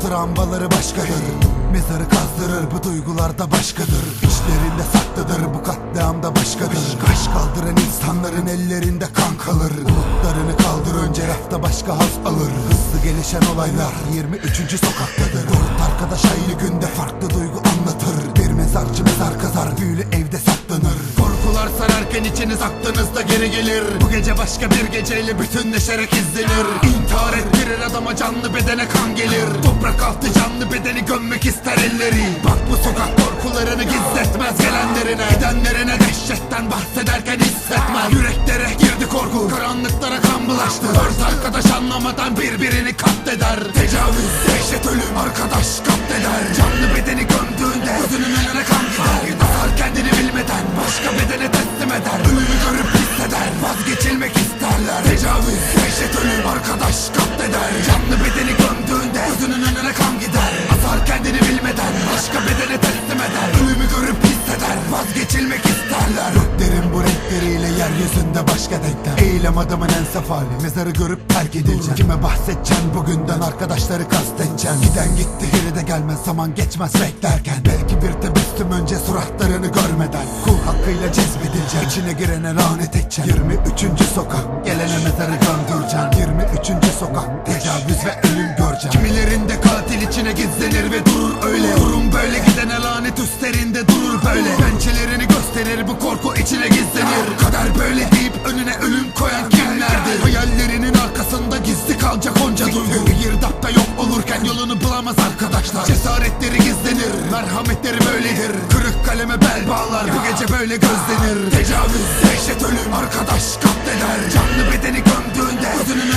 Travmaları başkadır Mezarı kazdırır bu duygularda başkadır. İçlerinde saklıdır bu katliamda başkadır. Kaş kaldıran insanların ellerinde kan kalır. Umutlarını kaldır önce rafta başka haz alır. Hızlı gelişen olaylar 23. sokaktadır. Dört arkadaş aynı günde farklı duygu anlatır. Bir mezarcı mezar kazar büyülü saklanır Sararken içiniz aklınızda geri gelir. Bu gece başka bir geceyle bütünleşerek izlenir. İntihar ettirir adama canlı bedene kan gelir. Toprak altı canlı bedeni gömmek ister elleri. Bak bu sokak korkularını gizletmez gelenlerine. Gidenlerine dehşetten bahsederken hissetmez. Yüreklere girdi korku karanlıklara kan bulaştı. Dört arkadaş anlamadan birbirini katleder. Tecavüz, dehşet Tecavüz, dehşet ölüm arkadaş katleder. Canlı bedeni gömdüğünde gözünün önüne kan gider. Asar kendini bilmeden başka bedene teslim eder. Ölümü görüp hisseder vazgeçilmek isterler. Göklerin bu renkleriyle yeryüzünde başka denklem Eylem adamın en saf hali mezarı görüp terk edileceksin Kime bahsedeceksin bugünden arkadaşları kastedeceksin Giden gitti geri de gelmez zaman geçmez beklerken. Belki bir tebessüm önce suratlarını görmeden. Kul hakkıyla cezbedileceksin İçine girene lanet edeceksin 23. sokak gelene mezarı gömdüreceksin 23. sokak tecavüz ve ölüm göreceksin Kimilerinde katil içine gizlenir ve durur öyle. Durum böyle gidene Bir girdapta yok. Olurken yolunu bulamaz arkadaşlar. Cesaretleri gizlenir merhametleri böyledir Kırık kaleme bel bağlar bu gece böyle gözlenir. Tecavüz dehşet ölüm arkadaş katleder. Canlı bedeni gömdüğünde gözünün